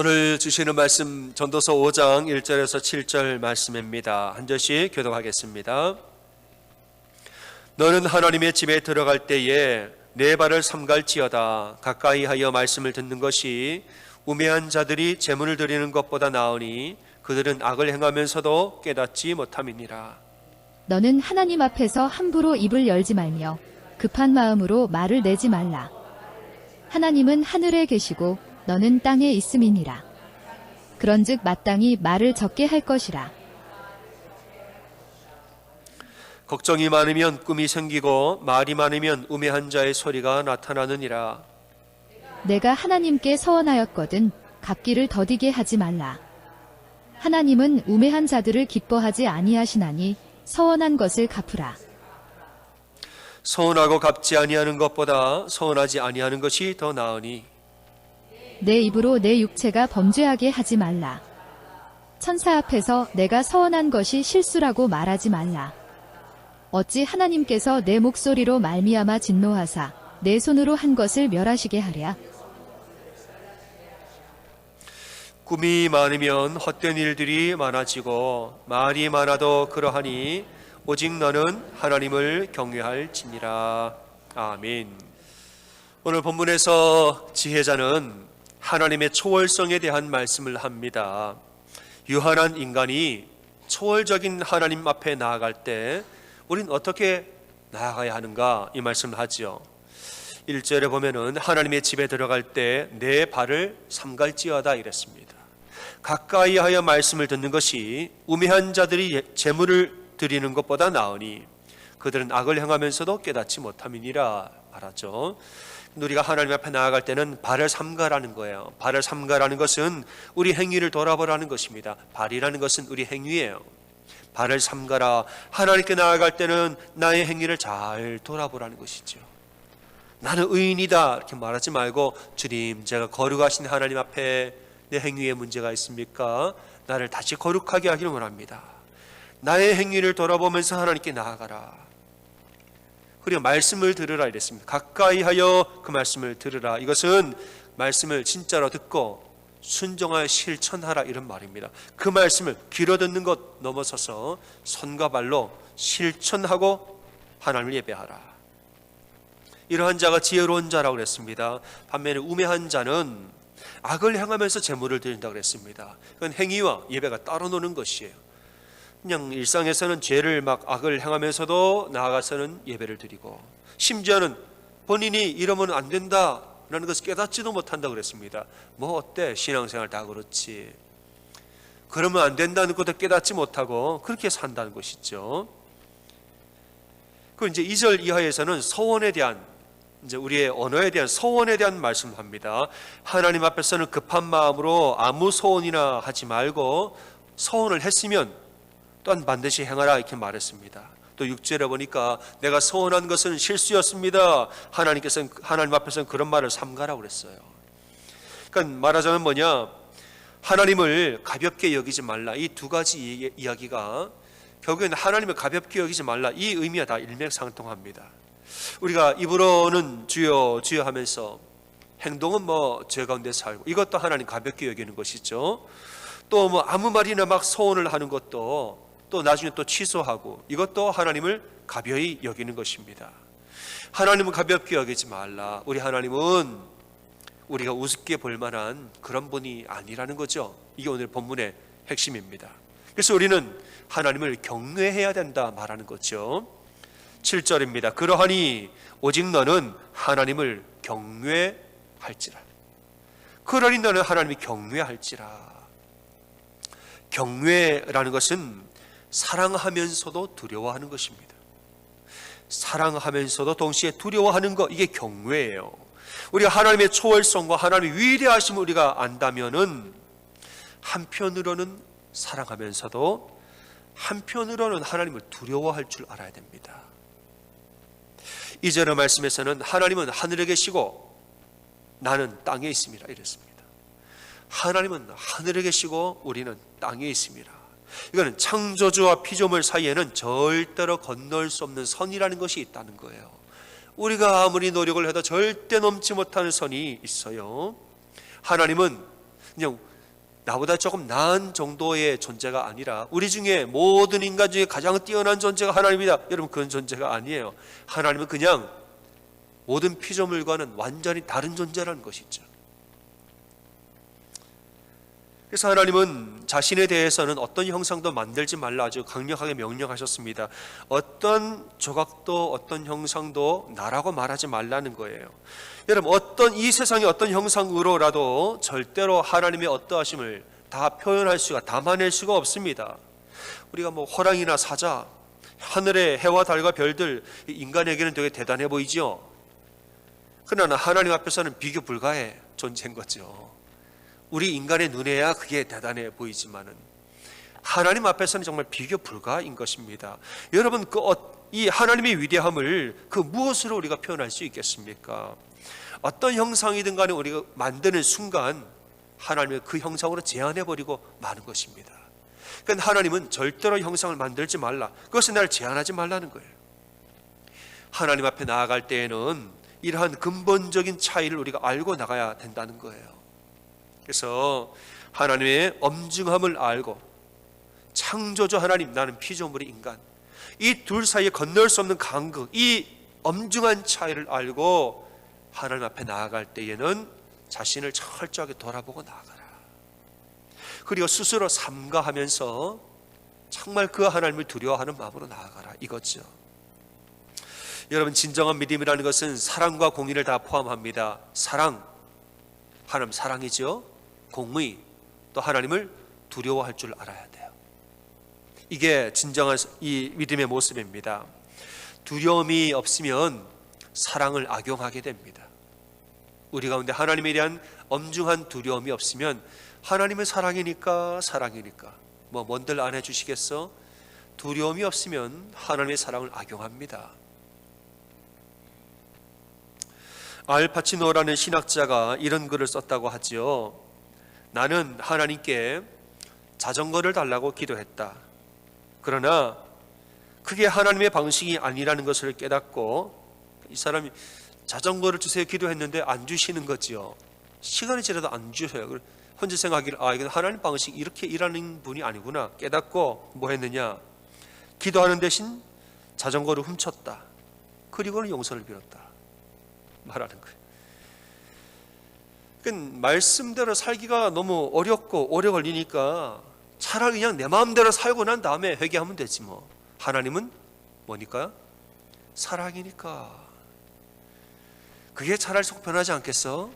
오늘 주시는 말씀 전도서 5장 1절에서 7절 말씀입니다. 한 절씩 교독하겠습니다. 너는 하나님의 집에 들어갈 때에 내 발을 삼갈지어다 가까이 하여 말씀을 듣는 것이 우매한 자들이 재물을 드리는 것보다 나으니 그들은 악을 행하면서도 깨닫지 못함이니라. 너는 하나님 앞에서 함부로 입을 열지 말며 급한 마음으로 말을 내지 말라. 하나님은 하늘에 계시고 너는 땅에 있음이니라. 그런즉 마땅히 말을 적게 할 것이라. 걱정이 많으면 꿈이 생기고 말이 많으면 우매한 자의 소리가 나타나느니라. 내가 하나님께 서원하였거든 갚기를 더디게 하지 말라. 하나님은 우매한 자들을 기뻐하지 아니하시나니 서원한 것을 갚으라. 서운하고 갚지 아니하는 것보다 서운하지 아니하는 것이 더 나으니 내 입으로 내 육체가 범죄하게 하지 말라. 천사 앞에서 내가 서원한 것이 실수라고 말하지 말라. 어찌 하나님께서 내 목소리로 말미암아 진노하사 내 손으로 한 것을 멸하시게 하랴. 꿈이 많으면 헛된 일들이 많아지고 말이 많아도 그러하니 오직 너는 하나님을 경외할지니라. 아멘. 오늘 본문에서 지혜자는 하나님의 초월성에 대한 말씀을 합니다. 유한한 인간이 초월적인 하나님 앞에 나아갈 때 우린 어떻게 나아가야 하는가 이 말씀을 하지요. 1절에 보면은 하나님의 집에 들어갈 때 내 발을 삼갈지어다 이랬습니다. 가까이 하여 말씀을 듣는 것이 우매한 자들이 재물을 드리는 것보다 나으니 그들은 악을 행하면서도 깨닫지 못함이니라 말하죠. 우리가 하나님 앞에 나아갈 때는 발을 삼가라는 거예요. 발을 삼가라는 것은 우리 행위를 돌아보라는 것입니다. 발이라는 것은 우리 행위예요. 발을 삼가라. 하나님께 나아갈 때는 나의 행위를 잘 돌아보라는 것이죠. 나는 의인이다 이렇게 말하지 말고 주님 제가 거룩하신 하나님 앞에 내 행위에 문제가 있습니까? 나를 다시 거룩하게 하기를 원합니다. 나의 행위를 돌아보면서 하나님께 나아가라. 그리고 말씀을 들으라 이랬습니다. 가까이 하여 그 말씀을 들으라. 이것은 말씀을 진짜로 듣고 순종하여 실천하라 이런 말입니다. 그 말씀을 귀로 듣는 것 넘어서서 손과 발로 실천하고 하나님을 예배하라. 이러한 자가 지혜로운 자라고 그랬습니다. 반면에 우매한 자는 악을 행하면서 재물을 드린다고 그랬습니다. 그건 행위와 예배가 따로 노는 것이에요. 그냥 일상에서는 죄를 막 악을 행하면서도 나아가서는 예배를 드리고 심지어는 본인이 이러면 안 된다라는 것을 깨닫지도 못한다고 그랬습니다. 뭐 어때 신앙생활 다 그렇지. 그러면 안 된다는 것도 깨닫지 못하고 그렇게 산다는 것이죠. 그 이제 2절 이하에서는 서원에 대한 이제 우리의 언어에 대한 서원에 대한 말씀을 합니다. 하나님 앞에서는 급한 마음으로 아무 소원이나 하지 말고 서원을 했으면 또한 반드시 행하라 이렇게 말했습니다. 또 6절에 보니까 내가 서원한 것은 실수였습니다. 하나님께서는 하나님 앞에서는 그런 말을 삼가라고 그랬어요. 그러니까 말하자면 뭐냐? 하나님을 가볍게 여기지 말라. 이 두 가지 이야기가 결국에는 하나님을 가볍게 여기지 말라. 이 의미가 다 일맥상통합니다. 우리가 입으로는 주여 주여 하면서 행동은 뭐 죄 가운데 살고 이것도 하나님 가볍게 여기는 것이죠. 또 뭐 아무 말이나 막 소원을 하는 것도 또 나중에 또 취소하고 이것도 하나님을 가벼이 여기는 것입니다. 하나님은 가볍게 여기지 말라. 우리 하나님은 우리가 우습게 볼 만한 그런 분이 아니라는 거죠. 이게 오늘 본문의 핵심입니다. 그래서 우리는 하나님을 경외해야 된다 말하는 거죠. 7절입니다. 그러하니 오직 너는 하나님을 경외할지라. 그러니 너는 하나님이 경외할지라. 경외라는 것은 사랑하면서도 두려워하는 것입니다. 사랑하면서도 동시에 두려워하는 것 이게 경외예요. 우리가 하나님의 초월성과 하나님의 위대하심을 우리가 안다면은 한편으로는 사랑하면서도 한편으로는 하나님을 두려워할 줄 알아야 됩니다. 이전의 말씀에서는 하나님은 하늘에 계시고 나는 땅에 있습니다. 이랬습니다. 하나님은 하늘에 계시고 우리는 땅에 있습니다. 이거는 창조주와 피조물 사이에는 절대로 건널 수 없는 선이라는 것이 있다는 거예요. 우리가 아무리 노력을 해도 절대 넘지 못하는 선이 있어요. 하나님은 그냥 나보다 조금 나은 정도의 존재가 아니라 우리 중에 모든 인간 중에 가장 뛰어난 존재가 하나님이다. 여러분 그런 존재가 아니에요. 하나님은 그냥 모든 피조물과는 완전히 다른 존재라는 것이죠. 그래서 하나님은 자신에 대해서는 어떤 형상도 만들지 말라 아주 강력하게 명령하셨습니다. 어떤 조각도 어떤 형상도 나라고 말하지 말라는 거예요. 여러분 어떤 이 세상의 어떤 형상으로라도 절대로 하나님의 어떠하심을 다 표현할 수가 담아낼 수가 없습니다. 우리가 뭐 호랑이나 사자, 하늘의 해와 달과 별들 인간에게는 되게 대단해 보이죠. 그러나 하나님 앞에서는 비교 불가의 존재인 거죠. 우리 인간의 눈에야 그게 대단해 보이지만은 하나님 앞에서는 정말 비교 불가인 것입니다. 여러분 그 이 하나님의 위대함을 그 무엇으로 우리가 표현할 수 있겠습니까? 어떤 형상이든 간에 우리가 만드는 순간 하나님의 그 형상으로 제한해 버리고 마는 것입니다. 그러니까 하나님은 절대로 형상을 만들지 말라. 그것은 나를 제한하지 말라는 거예요. 하나님 앞에 나아갈 때에는 이러한 근본적인 차이를 우리가 알고 나가야 된다는 거예요. 그래서 하나님의 엄중함을 알고 창조주 하나님 나는 피조물의 인간 이 둘 사이에 건널 수 없는 간극 이 엄중한 차이를 알고 하나님 앞에 나아갈 때에는 자신을 철저하게 돌아보고 나아가라. 그리고 스스로 삼가하면서 정말 그 하나님을 두려워하는 마음으로 나아가라 이거죠. 여러분 진정한 믿음이라는 것은 사랑과 공의를 다 포함합니다. 사랑 하나님 사랑이죠. 공의 또 하나님을 두려워할 줄 알아야 돼요. 이게 진정한 이 믿음의 모습입니다. 두려움이 없으면 사랑을 악용하게 됩니다. 우리 가운데 하나님에 대한 엄중한 두려움이 없으면 하나님의 사랑이니까 사랑이니까 뭐 뭔들 안 해주시겠어? 두려움이 없으면 하나님의 사랑을 악용합니다. 알파치노라는 신학자가 이런 글을 썼다고 하지요. 나는 하나님께 자전거를 달라고 기도했다. 그러나 그게 하나님의 방식이 아니라는 것을 깨닫고 이 사람이 자전거를 주세요 기도했는데 안 주시는 거지요. 시간이 지나도 안 주셔요. 혼자 생각하기를 아 이건 하나님 방식 이렇게 일하는 분이 아니구나 깨닫고 뭐 했느냐 기도하는 대신 자전거를 훔쳤다. 그리고는 용서를 빌었다. 말하는 거예요. 그 말씀대로 살기가 너무 어렵고 오래 걸리니까 차라리 그냥 내 마음대로 살고 난 다음에 회개하면 되지 뭐. 하나님은 뭐니까? 사랑이니까. 그게 차라리 속 편하지 않겠어?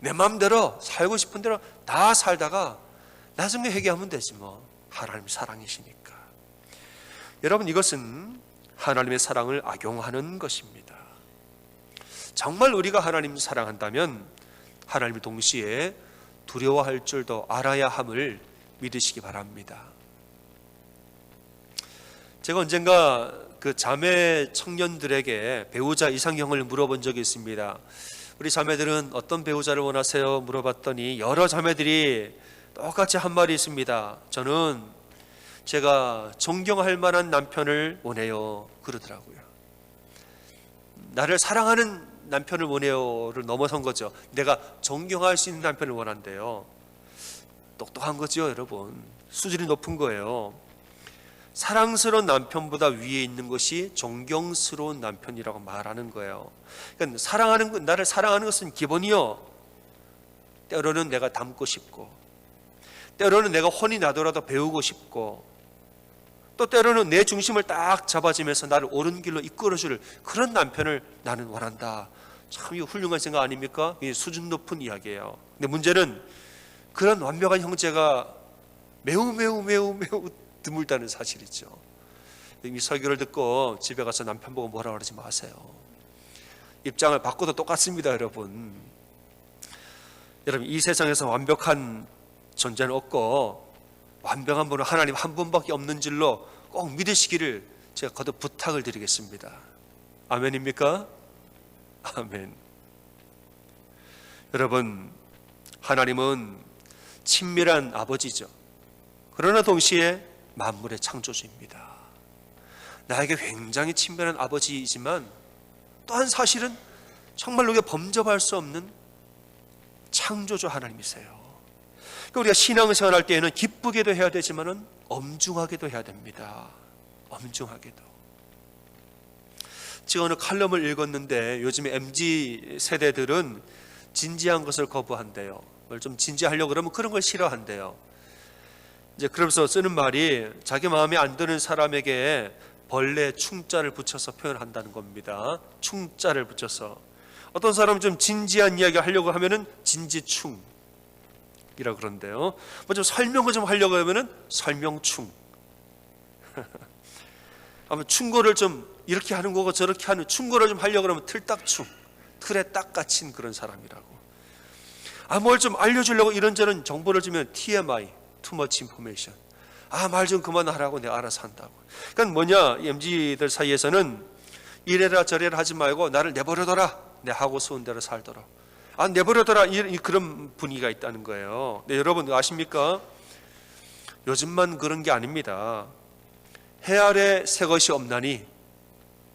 내 마음대로 살고 싶은 대로 다 살다가 나중에 회개하면 되지 뭐. 하나님 사랑이시니까. 여러분 이것은 하나님의 사랑을 악용하는 것입니다. 정말 우리가 하나님 사랑한다면 하나님을 동시에 두려워할 줄도 알아야 함을 믿으시기 바랍니다. 제가 언젠가 그 자매 청년들에게 배우자 이상형을 물어본 적이 있습니다. 우리 자매들은 어떤 배우자를 원하세요? 물어봤더니 여러 자매들이 똑같이 한 말이 있습니다. 저는 제가 존경할 만한 남편을 원해요. 그러더라고요. 나를 사랑하는 남편을 원해요를 넘어선 거죠. 내가 존경할 수 있는 남편을 원한대요. 똑똑한 거죠, 여러분. 수준이 높은 거예요. 사랑스러운 남편보다 위에 있는 것이 존경스러운 남편이라고 말하는 거예요. 그러니까 사랑하는 것, 나를 사랑하는 것은 기본이요. 때로는 내가 닮고 싶고, 때로는 내가 혼이 나더라도 배우고 싶고, 또 때로는 내 중심을 딱 잡아주면서 나를 옳은 길로 이끌어줄 그런 남편을 나는 원한다. 참 이거 훌륭한 생각 아닙니까? 수준 높은 이야기예요. 근데 문제는 그런 완벽한 형제가 매우 매우 매우 매우 드물다는 사실이죠. 이 설교를 듣고 집에 가서 남편 보고 뭐라 그러지 마세요. 입장을 바꿔도 똑같습니다, 여러분. 여러분 이 세상에서 완벽한 존재는 없고 완벽한 분은 하나님 한 분밖에 없는 줄로 꼭 믿으시기를 제가 거듭 부탁을 드리겠습니다. 아멘입니까? 아멘. 여러분, 하나님은 친밀한 아버지죠. 그러나 동시에 만물의 창조주입니다. 나에게 굉장히 친밀한 아버지이지만 또한 사실은 정말 우리가 범접할 수 없는 창조주 하나님이세요. 그러니까 우리가 신앙생활 할 때에는 기쁘게도 해야 되지만은 엄중하게도 해야 됩니다. 엄중하게도. 제가 어느 칼럼을 읽었는데 요즘에 MZ 세대들은 진지한 것을 거부한대요. 뭘좀 진지하려고 그러면 그런 걸 싫어한대요. 이제 그러면서 쓰는 말이 자기 마음에 안 드는 사람에게 벌레 충자를 붙여서 표현한다는 겁니다. 충자를 붙여서 어떤 사람은 좀 진지한 이야기 하려고 하면은 진지충 이라 그런데요. 뭐좀 설명을 좀 하려고 하면은 설명충. 아마 충고를 좀 이렇게 하는 거고 저렇게 하는 충고를 좀 하려고 그러면 틀딱충. 틀에 딱 갇힌 그런 사람이라고. 아 뭘 좀 알려주려고 이런저런 정보를 주면 TMI, too much information. 아 말 좀 그만하라고 내가 알아서 한다고. 그러니까 뭐냐 이 MZ들 사이에서는 이래라 저래라 하지 말고 나를 내버려둬라. 내 하고 싶은 대로 살도록. 아 내버려둬라 이, 이 그런 분위기가 있다는 거예요. 네, 여러분 아십니까? 요즘만 그런 게 아닙니다. 해 아래 새 것이 없나니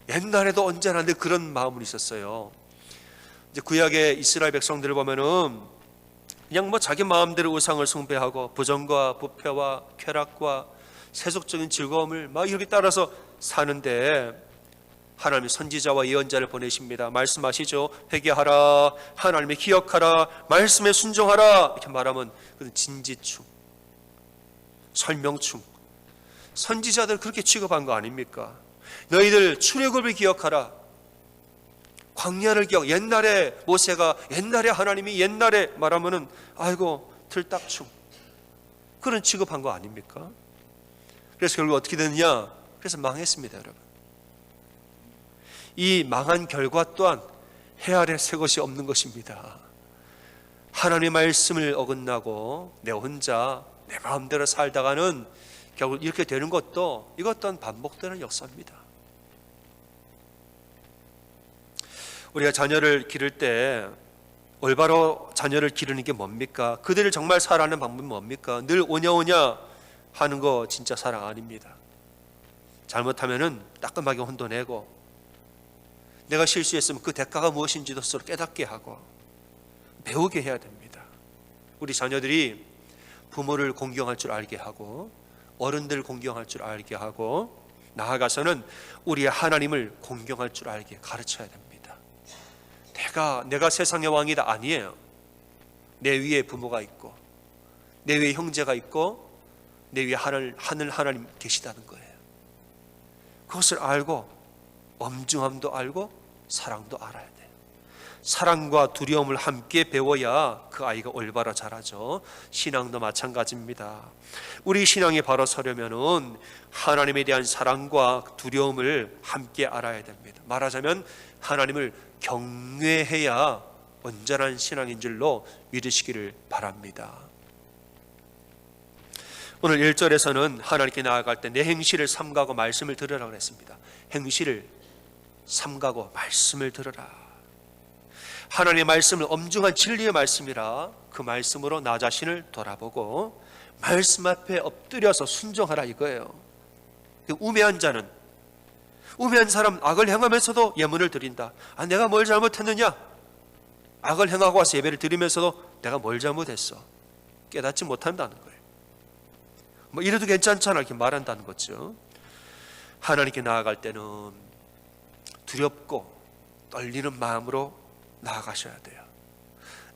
옛날에도 언제나 늘 그런 마음은 있었어요. 이제 구약의 이스라엘 백성들을 보면은 그냥 뭐 자기 마음대로 우상을 숭배하고 부정과 부패와 쾌락과 세속적인 즐거움을 막 이렇게 따라서 사는데 하나님이 선지자와 예언자를 보내십니다. 말씀하시죠. 회개하라. 하나님의 기억하라. 말씀에 순종하라. 이렇게 말하면 그는 진지충, 설명충. 선지자들 그렇게 취급한 거 아닙니까? 너희들 출애굽을 기억하라. 광야를 기억. 옛날에 모세가 옛날에 하나님이 옛날에 말하면은 아이고 틀딱충. 그런 취급한 거 아닙니까? 그래서 결국 어떻게 됐느냐? 그래서 망했습니다, 여러분. 이 망한 결과 또한 해 아래 새 것이 없는 것입니다. 하나님의 말씀을 어긋나고 내 혼자 내 마음대로 살다가는 결국 이렇게 되는 것도 이것 또한 반복되는 역사입니다. 우리가 자녀를 기를 때 올바로 자녀를 기르는 게 뭡니까? 그들을 정말 사랑하는 방법이 뭡니까? 늘 오냐 오냐 하는 거 진짜 사랑 아닙니다. 잘못하면은 따끔하게 혼도 내고 내가 실수했으면 그 대가가 무엇인지도 스스로 깨닫게 하고 배우게 해야 됩니다. 우리 자녀들이 부모를 공경할 줄 알게 하고 어른들 공경할 줄 알게 하고 나아가서는 우리 하나님을 공경할 줄 알게 가르쳐야 됩니다. 내가 내가 세상의 왕이다 아니에요. 내 위에 부모가 있고 내 위에 형제가 있고 내 위에 하늘 하늘 하나님 계시다는 거예요. 그것을 알고 엄중함도 알고 사랑도 알아야 돼요. 사랑과 두려움을 함께 배워야 그 아이가 올바로 자라죠. 신앙도 마찬가지입니다. 우리 신앙이 바로 서려면은 하나님에 대한 사랑과 두려움을 함께 알아야 됩니다. 말하자면 하나님을 경외해야 온전한 신앙인 줄로 믿으시기를 바랍니다. 오늘 1절에서는 하나님께 나아갈 때 내 행실을 삼가고 말씀을 들으라 그랬습니다. 행실을 삼가고 말씀을 들으라. 하나님의 말씀은 엄중한 진리의 말씀이라 그 말씀으로 나 자신을 돌아보고 말씀 앞에 엎드려서 순종하라 이거예요. 그 우매한 자는 우매한 사람 악을 행하면서도 예문을 드린다. 아 내가 뭘 잘못했느냐? 악을 행하고 와서 예배를 드리면서도 내가 뭘 잘못했어? 깨닫지 못한다는 거예요. 뭐 이래도 괜찮잖아 이렇게 말한다는 거죠. 하나님께 나아갈 때는 두렵고 떨리는 마음으로 나아가셔야 돼요.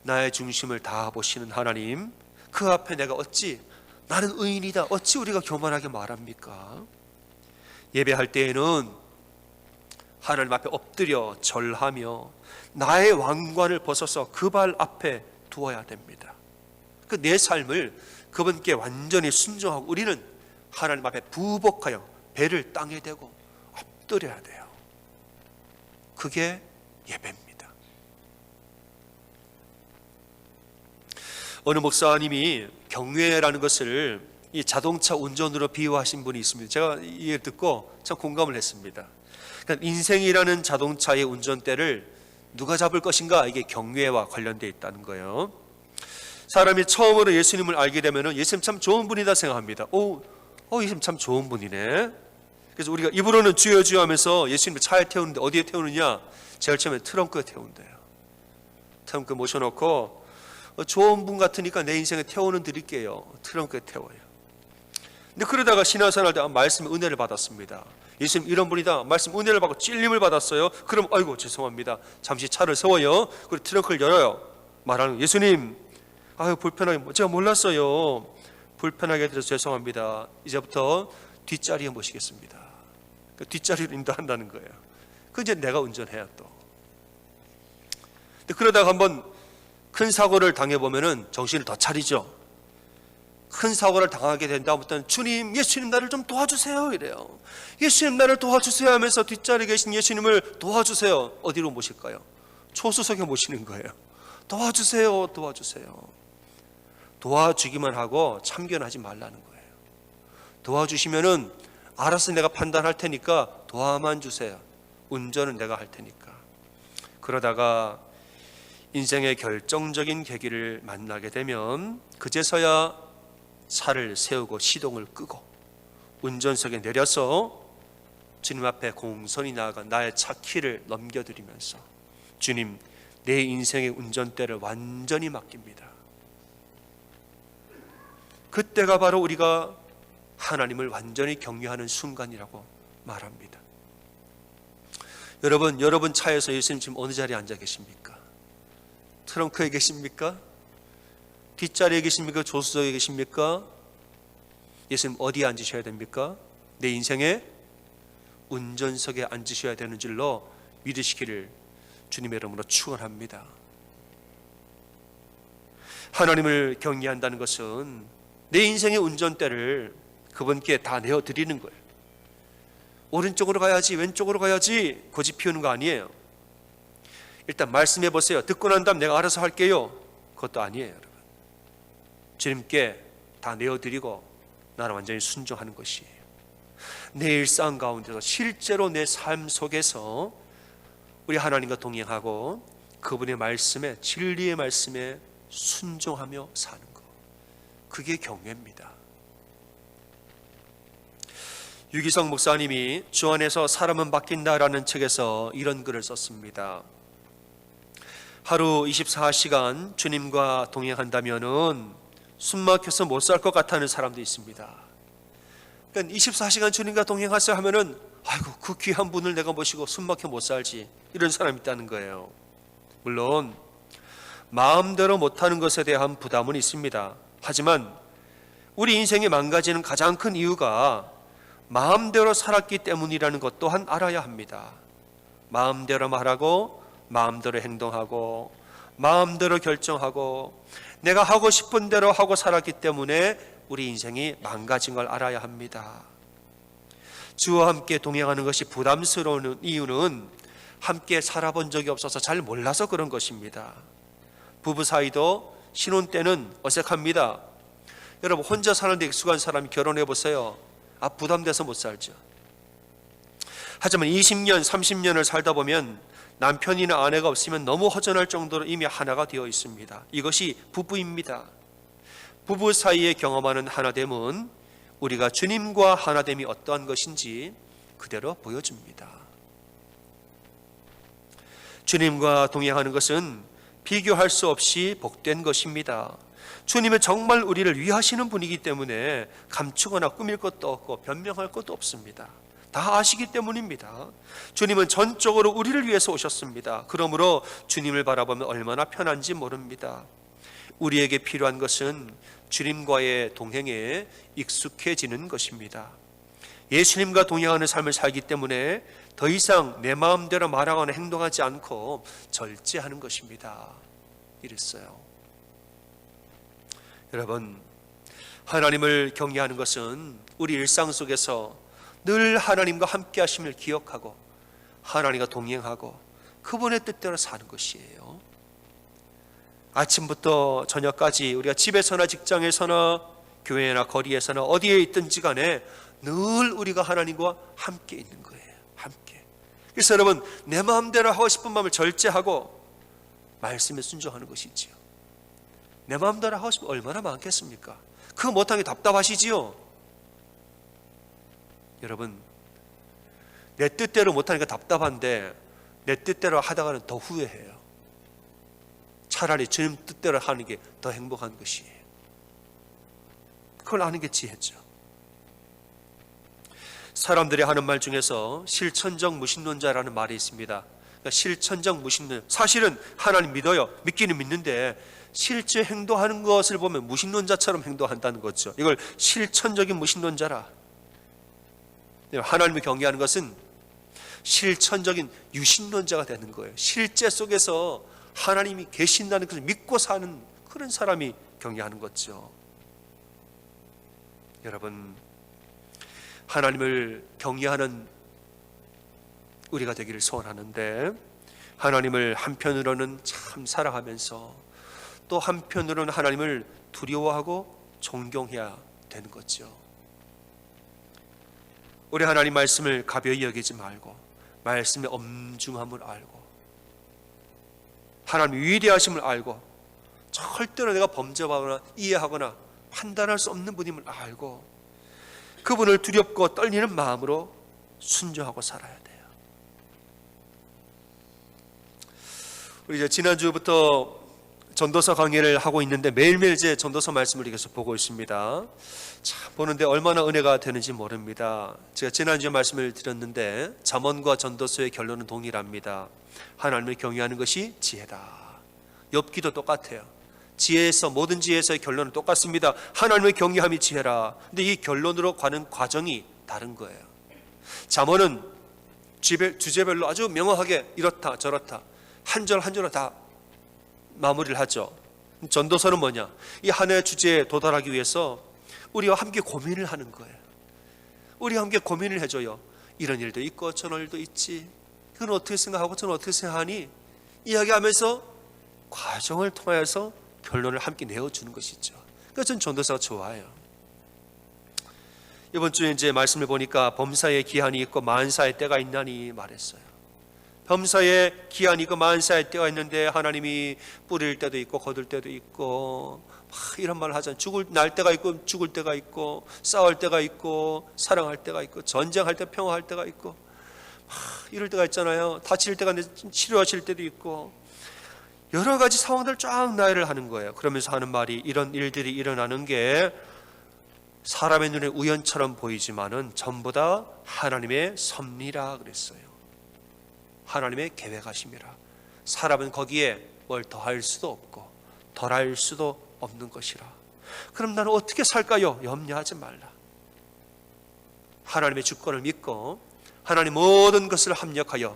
나의 중심을 다 보시는 하나님, 그 앞에 내가 어찌 나는 의인이다. 어찌 우리가 교만하게 말합니까? 예배할 때에는 하나님 앞에 엎드려 절하며 나의 왕관을 벗어서 그 발 앞에 두어야 됩니다. 그 내 삶을 그분께 완전히 순종하고 우리는 하나님 앞에 부복하여 배를 땅에 대고 엎드려야 돼요. 그게 예배입니다. 어느 목사님이 경외라는 것을 이 자동차 운전으로 비유하신 분이 있습니다. 제가 이해 듣고 참 공감을 했습니다. 그러니까 인생이라는 자동차의 운전대를 누가 잡을 것인가 이게 경외와 관련되어 있다는 거예요. 사람이 처음으로 예수님을 알게 되면 예수님 참 좋은 분이다 생각합니다. 오, 어, 예수님 참 좋은 분이네. 그래서 우리가 입으로는 주여 주여 하면서 예수님을 차에 태우는데 어디에 태우느냐? 제일 처음에 트렁크에 태운대요. 트렁크 모셔놓고 어, 좋은 분 같으니까 내 인생에 태워는 드릴게요. 트렁크에 태워요. 근데 그러다가 신앙생활 때 말씀 은혜를 받았습니다. 예수님 이런 분이다. 말씀 은혜를 받고 찔림을 받았어요. 그럼 아이고 죄송합니다. 잠시 차를 세워요. 그리고 트렁크를 열어요. 말하는 예수님 아유 불편하게 제가 몰랐어요. 불편하게 해드려서 죄송합니다. 이제부터 뒷자리에 모시겠습니다. 그 뒷자리로 인도한다는 거예요. 그 이제 내가 운전해야 또. 근데 그러다가 한번 큰 사고를 당해 보면은 정신을 더 차리죠. 큰 사고를 당하게 된 다음부터는 주님, 예수님 나를 좀 도와주세요 이래요. 예수님 나를 도와주세요 하면서 뒷자리에 계신 예수님을 도와주세요. 어디로 모실까요? 초수석에 모시는 거예요. 도와주세요, 도와주세요. 도와주기만 하고 참견하지 말라는 거예요. 도와주시면은 알아서 내가 판단할 테니까 도와만 주세요. 운전은 내가 할 테니까. 그러다가 인생의 결정적인 계기를 만나게 되면 그제서야 차를 세우고 시동을 끄고 운전석에 내려서 주님 앞에 공손히 나아가 나의 차 키를 넘겨드리면서 주님 내 인생의 운전대를 완전히 맡깁니다. 그때가 바로 우리가 하나님을 완전히 경외하는 순간이라고 말합니다. 여러분, 여러분 차에서 예수님 지금 어느 자리에 앉아 계십니까? 트렁크에 계십니까? 뒷자리에 계십니까? 조수석에 계십니까? 예수님 어디에 앉으셔야 됩니까? 내 인생의 운전석에 앉으셔야 되는 줄로 믿으시기를 주님의 이름으로 축원합니다. 하나님을 경외한다는 것은 내 인생의 운전대를 그분께 다 내어 드리는 거예요. 오른쪽으로 가야지, 왼쪽으로 가야지 고집 피우는 거 아니에요. 일단 말씀해 보세요. 듣고 난 다음 내가 알아서 할게요. 그것도 아니에요, 여러분. 주님께 다 내어 드리고 나는 완전히 순종하는 것이에요. 내 일상 가운데서 실제로 내 삶 속에서 우리 하나님과 동행하고 그분의 말씀에 진리의 말씀에 순종하며 사는 것. 그게 경외입니다. 유기성 목사님이 주 안에서 사람은 바뀐다라는 책에서 이런 글을 썼습니다. 하루 24시간 주님과 동행한다면은 숨막혀서 못 살 것 같다는 사람도 있습니다. 그러니까 24시간 주님과 동행하세요 하면은 아이고 그 귀한 분을 내가 모시고 숨막혀 못 살지 이런 사람이 있다는 거예요. 물론 마음대로 못하는 것에 대한 부담은 있습니다. 하지만 우리 인생이 망가지는 가장 큰 이유가 마음대로 살았기 때문이라는 것 또한 알아야 합니다. 마음대로 말하고 마음대로 행동하고 마음대로 결정하고 내가 하고 싶은 대로 하고 살았기 때문에 우리 인생이 망가진 걸 알아야 합니다. 주와 함께 동행하는 것이 부담스러운 이유는 함께 살아본 적이 없어서 잘 몰라서 그런 것입니다. 부부 사이도 신혼 때는 어색합니다. 여러분 혼자 사는데 익숙한 사람이 결혼해 보세요. 아 부담돼서 못 살죠. 하지만 20년, 30년을 살다 보면 남편이나 아내가 없으면 너무 허전할 정도로 이미 하나가 되어 있습니다. 이것이 부부입니다. 부부 사이에 경험하는 하나됨은 우리가 주님과 하나됨이 어떠한 것인지 그대로 보여줍니다. 주님과 동행하는 것은 비교할 수 없이 복된 것입니다. 주님은 정말 우리를 위하시는 분이기 때문에 감추거나 꾸밀 것도 없고 변명할 것도 없습니다. 다 아시기 때문입니다. 주님은 전적으로 우리를 위해서 오셨습니다. 그러므로 주님을 바라보면 얼마나 편한지 모릅니다. 우리에게 필요한 것은 주님과의 동행에 익숙해지는 것입니다. 예수님과 동행하는 삶을 살기 때문에 더 이상 내 마음대로 말하거나 행동하지 않고 절제하는 것입니다. 이랬어요. 여러분, 하나님을 경외하는 것은 우리 일상 속에서 늘 하나님과 함께 하심을 기억하고 하나님과 동행하고 그분의 뜻대로 사는 것이에요. 아침부터 저녁까지 우리가 집에서나 직장에서나 교회나 거리에서나 어디에 있든지 간에 늘 우리가 하나님과 함께 있는 거예요. 함께. 그래서 여러분 내 마음대로 하고 싶은 마음을 절제하고 말씀에 순종하는 것이지요. 내 마음대로 하고 싶으면 얼마나 많겠습니까? 그거 못하는 게 답답하시지요? 여러분, 내 뜻대로 못하니까 답답한데 내 뜻대로 하다가는 더 후회해요. 차라리 주님 뜻대로 하는 게 더 행복한 것이에요. 그걸 아는 게 지혜죠. 사람들이 하는 말 중에서 실천적 무신론자라는 말이 있습니다. 그러니까 실천적 무신론. 사실은 하나님 믿어요. 믿기는 믿는데 실제 행동하는 것을 보면 무신론자처럼 행동한다는 거죠. 이걸 실천적인 무신론자라. 하나님을 경외하는 것은 실천적인 유신론자가 되는 거예요. 실제 속에서 하나님이 계신다는 것을 믿고 사는 그런 사람이 경외하는 거죠. 여러분, 하나님을 경외하는 우리가 되기를 소원하는데 하나님을 한편으로는 참 사랑하면서 또 한편으로는 하나님을 두려워하고 존경해야 되는 거죠. 우리 하나님 말씀을 가벼이 여기지 말고 말씀의 엄중함을 알고 하나님 위대하심을 알고 절대로 내가 범죄하거나 이해하거나 판단할 수 없는 분임을 알고 그분을 두렵고 떨리는 마음으로 순종하고 살아야 돼요. 우리 이제 지난주부터 전도서 강의를 하고 있는데 매일매일 제 전도서 말씀을 계속 보고 있습니다. 참 보는데 얼마나 은혜가 되는지 모릅니다. 제가 지난주에 말씀을 드렸는데 잠언과 전도서의 결론은 동일합니다. 하나님을 경외하는 것이 지혜다. 엽기도 똑같아요. 지혜에서 모든 지혜에서의 결론은 똑같습니다. 하나님의 경외함이 지혜라. 근데 이 결론으로 가는 과정이 다른 거예요. 잠언은 주제별로 아주 명확하게 이렇다 저렇다 한 절 한 절로 다 마무리를 하죠. 전도서는 뭐냐? 이 한 해 주제에 도달하기 위해서 우리와 함께 고민을 하는 거예요. 우리와 함께 고민을 해줘요. 이런 일도 있고 저런 일도 있지. 그건 어떻게 생각하고 저는 어떻게 생각하니? 이야기하면서 과정을 통해서 결론을 함께 내어주는 것이죠. 그래서 저는 전도사가 좋아요. 이번 주에 이제 말씀을 보니까 범사에 기한이 있고 만사의 때가 있나니 말했어요. 범사에 기한이 있고 만사의 때가 있는데 하나님이 뿌릴 때도 있고 거둘 때도 있고 막 이런 말을 하잖아요. 죽을 날 때가 있고 죽을 때가 있고 싸울 때가 있고 사랑할 때가 있고 전쟁할 때 평화할 때가 있고 막 이럴 때가 있잖아요. 다칠 때가 있는데 치료하실 때도 있고 여러 가지 상황들 쫙 나열을 하는 거예요. 그러면서 하는 말이 이런 일들이 일어나는 게 사람의 눈에 우연처럼 보이지만은 전부 다 하나님의 섭리라 그랬어요. 하나님의 계획하심이라. 사람은 거기에 뭘 더할 수도 없고 덜할 수도 없는 것이라. 그럼 나는 어떻게 살까요? 염려하지 말라. 하나님의 주권을 믿고 하나님 모든 것을 합력하여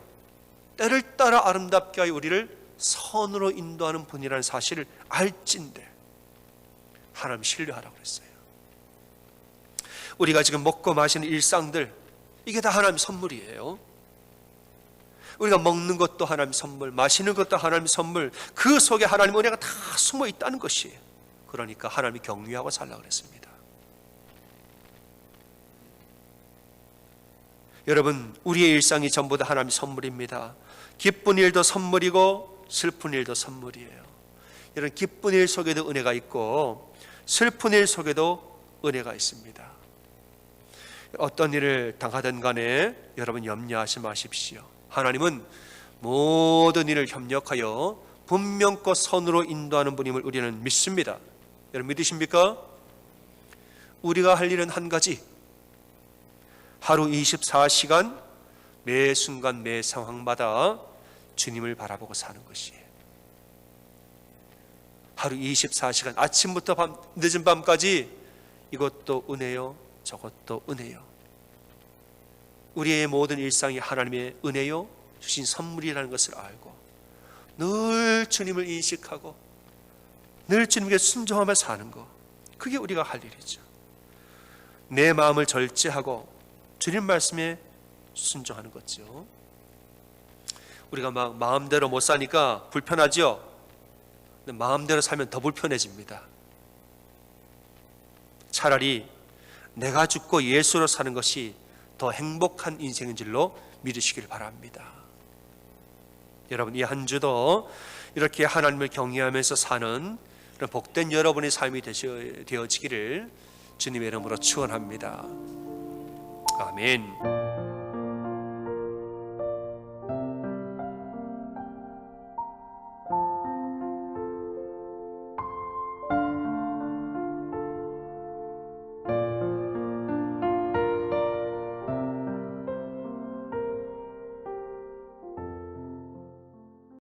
때를 따라 아름답게 하여 우리를 선으로 인도하는 분이라는 사실을 알진데 하나님 신뢰하라고 그랬어요. 우리가 지금 먹고 마시는 일상들 이게 다 하나님 선물이에요. 우리가 먹는 것도 하나님 선물, 마시는 것도 하나님 선물, 그 속에 하나님 은혜가 다 숨어 있다는 것이에요. 그러니까 하나님이 경유하고 살라 그랬습니다. 여러분, 우리의 일상이 전부 다 하나님 선물입니다. 기쁜 일도 선물이고 슬픈 일도 선물이에요. 이런 기쁜 일 속에도 은혜가 있고 슬픈 일 속에도 은혜가 있습니다. 어떤 일을 당하든 간에 여러분 염려하지 마십시오. 하나님은 모든 일을 협력하여 분명껏 선으로 인도하는 분임을 우리는 믿습니다. 여러분 믿으십니까? 우리가 할 일은 한 가지. 하루 24시간 매 순간 매 상황마다 주님을 바라보고 사는 것이에요. 하루 24시간 아침부터 밤 늦은 밤까지 이것도 은혜요, 저것도 은혜요. 우리의 모든 일상이 하나님의 은혜요 주신 선물이라는 것을 알고 늘 주님을 인식하고 늘 주님께 순종하며 사는 것 그게 우리가 할 일이죠. 내 마음을 절제하고 주님 말씀에 순종하는 거죠. 우리가 막 마음대로 못 사니까 불편하죠. 근데 마음대로 살면 더 불편해집니다. 차라리 내가 죽고 예수로 사는 것이 더 행복한 인생인 줄로 믿으시길 바랍니다. 여러분 이 한 주도 이렇게 하나님을 경외하면서 사는 그런 복된 여러분의 삶이 되어지기를 주님의 이름으로 축원합니다. 아멘.